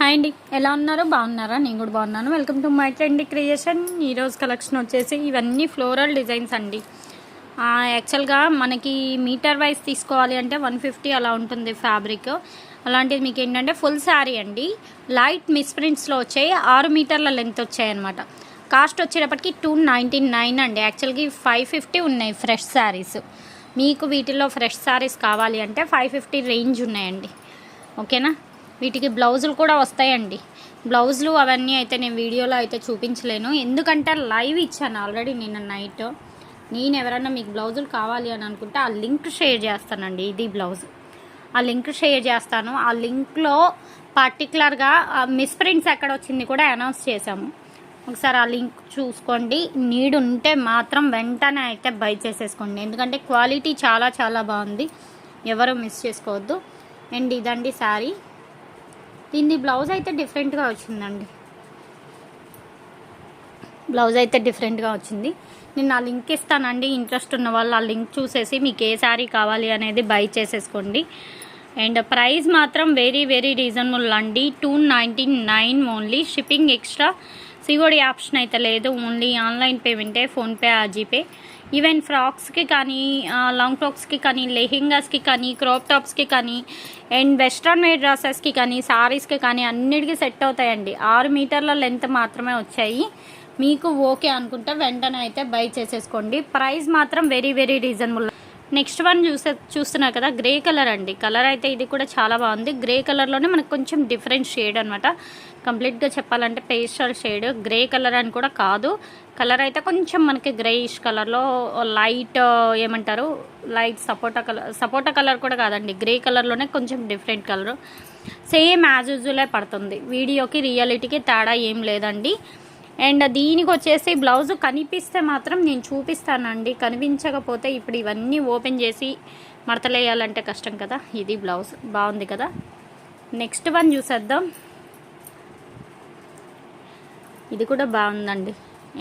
Hi అండి. ఎలా ఉన్నారు? బాగున్నారా? నేను కూడా బాగున్నాను. Welcome to my trendy creation ఈరోజు కలెక్షన్ వచ్చేసి ఇవన్నీ ఫ్లోరల్ డిజైన్స్ అండి. యాక్చువల్గా మనకి మీటర్ వైజ్ తీసుకోవాలి అంటే వన్ ఫిఫ్టీ అలా ఉంటుంది ఫ్యాబ్రిక్ అలాంటిది మీకు ఏంటంటే ఫుల్ శారీ అండి. లైట్ మిస్ ప్రింట్స్లో వచ్చాయి. ఆరు మీటర్ల లెంత్ వచ్చాయి అనమాట కాస్ట్ వచ్చేటప్పటికి టూ నైంటీ నైన్ అండి యాక్చువల్గా ఫైవ్ ఫిఫ్టీ ఉన్నాయి ఫ్రెష్ శారీస్ మీకు వీటిలో ఫ్రెష్ శారీస్ కావాలి అంటే ఫైవ్ ఫిఫ్టీ రేంజ్ ఉన్నాయండి. ఓకేనా వీటికి బ్లౌజులు కూడా వస్తాయండి. బ్లౌజులు అవన్నీ అయితే నేను వీడియోలో అయితే చూపించలేను. ఎందుకంటే లైవ్ ఇచ్చాను ఆల్రెడీ నిన్న నైట్. నేను ఎవరైనా మీకు బ్లౌజులు కావాలి అని అనుకుంటే ఆ లింక్ షేర్ చేస్తానండి ఇది బ్లౌజ్. ఆ లింక్ షేర్ చేస్తాను. ఆ లింక్లో పర్టికులర్గా మిస్ప్రింట్స్ ఎక్కడ వచ్చింది కూడా అనౌన్స్ చేశాము. ఒకసారి ఆ లింక్ చూసుకోండి. నీడ్ ఉంటే మాత్రం వెంటనే అయితే బై చేసేసుకోండి. ఎందుకంటే క్వాలిటీ చాలా చాలా బాగుంది. ఎవరు మిస్ చేసుకోవద్దు. అండ్ ఇదండి శారీ. దీన్ని బ్లౌజ్ అయితే డిఫరెంట్గా వచ్చిందండి. బ్లౌజ్ అయితే డిఫరెంట్గా వచ్చింది. నేను ఆ లింక్ ఇస్తానండి. ఇంట్రెస్ట్ ఉన్న వాళ్ళు ఆ లింక్ చూసేసి మీకు ఏ శారీ కావాలి అనేది బై చేసేసుకోండి. అండ్ ప్రైస్ మాత్రం వెరీ వెరీ రీజనబుల్ అండి. Two ninety nine only. Shipping extra. సిగోడి option అయితే లేదు. ఓన్లీ ఆన్లైన్ పేమెంటే ఫోన్పే ఆ జీపే ఈవెన్ ఫ్రాక్స్కి కానీ లాంగ్ ఫ్రాక్స్కి కానీ లెహెంగాస్కి కానీ క్రాప్ టాప్స్కి కానీ అండ్ వెస్ట్రన్ వేర్ డ్రెస్సెస్కి కానీ సారీస్కి కానీ అన్నిటికీ సెట్ అవుతాయండి. ఆరు మీటర్ల లెంత్ మాత్రమే వచ్చాయి. మీకు ఓకే అనుకుంటే వెంటనే అయితే బై చేసేసుకోండి. ప్రైస్ మాత్రం very very reasonable. Next one చూసే చూస్తున్నారు కదా గ్రే కలర్ అండి. కలర్ అయితే ఇది కూడా చాలా బాగుంది. గ్రే కలర్లోనే మనకు కొంచెం డిఫరెంట్ షేడ్ అనమాట కంప్లీట్గా చెప్పాలంటే పేస్టల్ షేడ్ గ్రే కలర్ అని కూడా కాదు. కలర్ అయితే కొంచెం మనకి గ్రేయిష్ కలర్లో లైట్ ఏమంటారు light sapota colour sapota colour కూడా కాదండి. గ్రే కలర్లోనే కొంచెం డిఫరెంట్ కలర్. సేమ్ యాజ్ యూజువలే పడుతుంది. వీడియోకి రియాలిటీకి తేడా ఏం లేదండి. అండ్ దీనికి వచ్చేసి బ్లౌజ్ కనిపిస్తే మాత్రం నేను చూపిస్తానండి. కనిపించకపోతే ఇప్పుడు ఇవన్నీ ఓపెన్ చేసి మడతలేయాలంటే కష్టం కదా. ఇది బ్లౌజ్ బాగుంది కదా. నెక్స్ట్ వన్ చూసేద్దాం. ఇది కూడా బాగుందండి.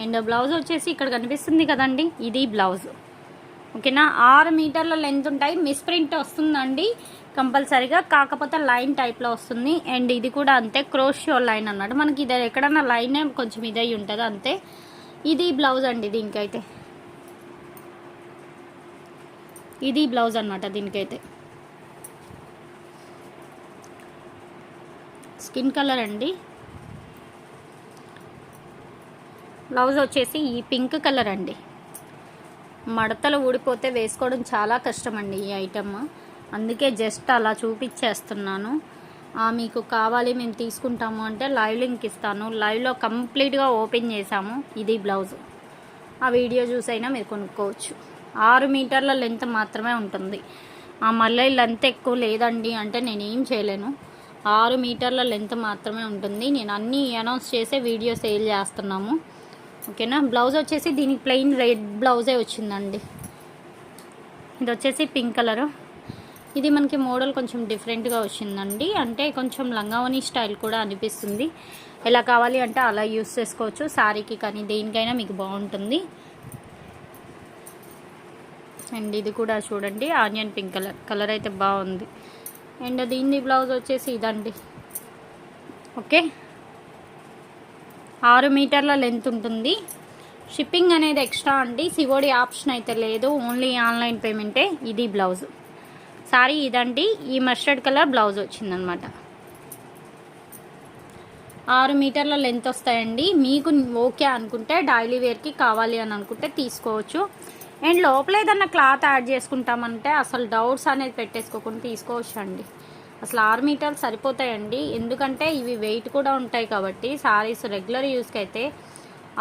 అండ్ బ్లౌజ్ వచ్చేసి ఇక్కడ కనిపిస్తుంది కదండి. ఇది బ్లౌజ్. ఓకేనా? ఆరు మీటర్ల లెంత్ ఉంటాయి. మిస్ ప్రింట్ వస్తుందండి. కంపల్సరీగా కాకపోతే లైన్ టైప్లో వస్తుంది. అండ్ ఇది కూడా అంతే క్రోషియో లైన్ అన్నమాట. మనకి ఇది ఎక్కడన్నా లైనే కొంచెం ఇదై ఉంటుంది అంతే. ఇది బ్లౌజ్ అండి దీనికైతే. ఇది బ్లౌజ్ అనమాట దీనికైతే. స్కిన్ కలర్ అండి. బ్లౌజ్ వచ్చేసి ఈ పింక్ కలర్ అండి. మడతలు ఊడిపోతే వేసుకోవడం చాలా కష్టం అండి ఈ ఐటమ్ అందుకే జస్ట్ అలా చూపించేస్తున్నాను ఆ, మీకు కావాలి మేము తీసుకుంటాము అంటే లైవ్ లింక్ ఇస్తాను. లైవ్లో కంప్లీట్గా ఓపెన్ చేసాము ఇది బ్లౌజ్. ఆ వీడియో చూసైనా మీరు కొనుక్కోవచ్చు. ఆరు మీటర్ల లెంత్ మాత్రమే ఉంటుంది. ఆ మళ్ళీ లెంత్ ఎక్కువ లేదండి అంటే నేను ఏం చేయలేను. ఆరు మీటర్ల లెంత్ మాత్రమే ఉంటుంది. నేను అన్నీ అనౌన్స్ చేసే వీడియో సేల్ చేస్తున్నాము. ఓకేనా? బ్లౌజ్ వచ్చేసి దీనికి ప్లెయిన్ రెడ్ బ్లౌజే వచ్చిందండి. ఇది వచ్చేసి పింక్ కలరు. ఇది మనకి మోడల్ కొంచెం డిఫరెంట్గా వచ్చిందండి. అంటే కొంచెం లంగావని స్టైల్ కూడా అనిపిస్తుంది. ఎలా కావాలి అంటే అలా యూస్ చేసుకోవచ్చు. శారీకి కానీ దేనికైనా మీకు బాగుంటుంది. అండ్ ఇది కూడా చూడండి ఆనియన్ పింక్ కలర్ కలర్ అయితే బాగుంది. అండ్ దీని బ్లౌజ్ వచ్చేసి ఇదండి. ఓకే. ఆరు మీటర్ల లెంత్ ఉంటుంది. షిప్పింగ్ అనేది ఎక్స్ట్రా అండి. సివోడి ఆప్షన్ అయితే లేదు. ఓన్లీ ఆన్లైన్ పేమెంటే. ఇది బ్లౌజ్. సారీ ఇదండి. ఈ మస్టర్డ్ కలర్ బ్లౌజ్ వచ్చిందనమాట. ఆరు మీటర్ల లెంత్ వస్తాయండి. మీకు ఓకే అనుకుంటే డైలీ వేర్కి కావాలి అని అనుకుంటే తీసుకోవచ్చు. అండ్ లోపల ఏదన్నా క్లాత్ యాడ్ చేసుకుంటామంటే అసలు డౌట్స్ అనేది పెట్టేసుకోకుండా తీసుకోవచ్చు అండి అసలు ఆరు మీటర్లు సరిపోతాయండి. ఎందుకంటే ఇవి వెయిట్ కూడా ఉంటాయి కాబట్టి సారీస్ రెగ్యులర్ యూస్కి అయితే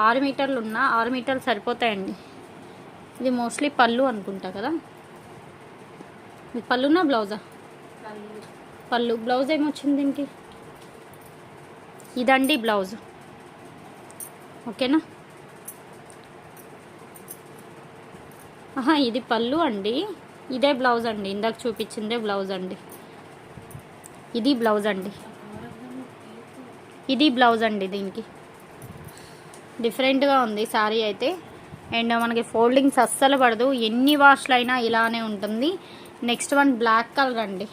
ఆరు మీటర్లు ఉన్నా ఆరు మీటర్లు సరిపోతాయండి. ఇది మోస్ట్లీ పళ్ళు అనుకుంటా కదా. పళ్ళునా బ్లౌజా? పళ్ళు. బ్లౌజ్ ఏమొచ్చింది దీనికి? ఇదండి బ్లౌజ్. ఓకేనా? ఆహా ఇది పళ్ళు అండి. ఇదే బ్లౌజ్ అండి. ఇందాక చూపించిందే బ్లౌజ్ అండి. ఇది బ్లౌజ్ అండి. ఇది బ్లౌజ్ అండి దీనికి. డిఫరెంట్గా ఉంది శారీ అయితే. అండ్ మనకి ఫోల్డింగ్స్ అస్సలు పడదు. ఎన్ని వాష్లు అయినా ఇలానే ఉంటుంది. నెక్స్ట్ వన్ బ్లాక్ కలర్ అండి.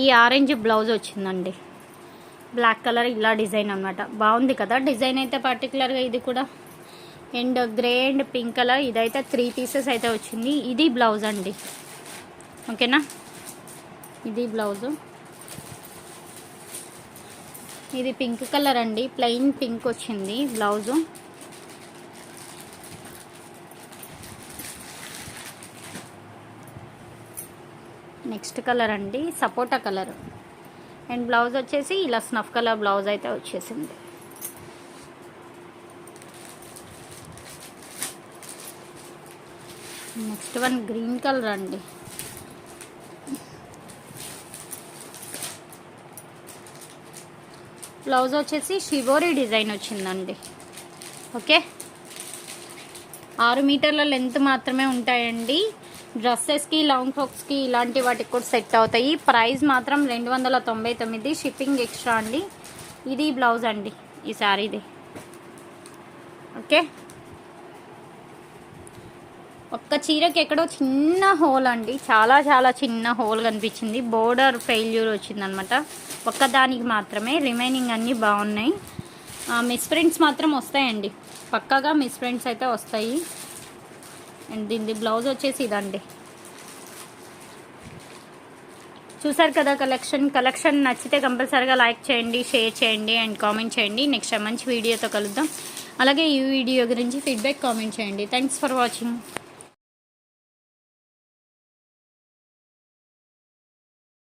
ఈ ఆరెంజ్ బ్లౌజ్ వచ్చిందండి. బ్లాక్ కలర్ ఇలా డిజైన్ అనమాట బాగుంది కదా డిజైన్ అయితే పర్టికులర్గా ఇది కూడా. And grey and pink colour ఇదైతే త్రీ పీసెస్ అయితే వచ్చింది. ఇది బ్లౌజ్ అండి. ఓకేనా? ఇది బ్లౌజు. ఇది పింక్ కలర్ అండి. ప్లెయిన్ పింక్ వచ్చింది బ్లౌజు. నెక్స్ట్ కలర్ అండి సపోటా కలర్. అండ్ బ్లౌజ్ వచ్చేసి ఇలా స్నఫ్ కలర్ బ్లౌజ్ అయితే వచ్చేసింది. నెక్స్ట్ వన్ గ్రీన్ కలర్ అండి. బ్లౌజ్ వచ్చేసి షివోరి డిజైన్ వచ్చిందండి. ఓకే? ఆరు మీటర్ల లెంత్ మాత్రమే ఉంటాయండి. డ్రెస్సెస్కి లాంగ్ ఫ్రాక్స్కి ఇలాంటి వాటికి కూడా సెట్ అవుతాయి. ప్రైస్ మాత్రం రెండు వందల తొంభై తొమ్మిది షిప్పింగ్ ఎక్స్ట్రా అండి. ఇది బ్లౌజ్ అండి ఈ శారీది ఓకే? ఒక్క చీరకి ఎక్కడో చిన్న హోల్ అండి. చాలా చాలా చిన్న హోల్ కనిపించింది. బోర్డర్ ఫెయిల్యూర్ వచ్చిందనమాట. ఒక్కదానికి మాత్రమే రిమైనింగ్ అన్నీ బాగున్నాయి. మిస్ ప్రింట్స్ మాత్రం వస్తాయండి. పక్కాగా మిస్ ప్రింట్స్ అయితే వస్తాయి. అండ్ దీని బ్లౌజ్ వచ్చేసి ఇదండి. చూసారు కదా కలెక్షన్ కలెక్షన్ నచ్చితే కంపల్సరీగా లైక్ చేయండి షేర్ చేయండి అండ్ కామెంట్ చేయండి. నెక్స్ట్ మంచి వీడియోతో కలుద్దాం. అలాగే ఈ వీడియో గురించి ఫీడ్బ్యాక్ కామెంట్ చేయండి. Thanks for watching.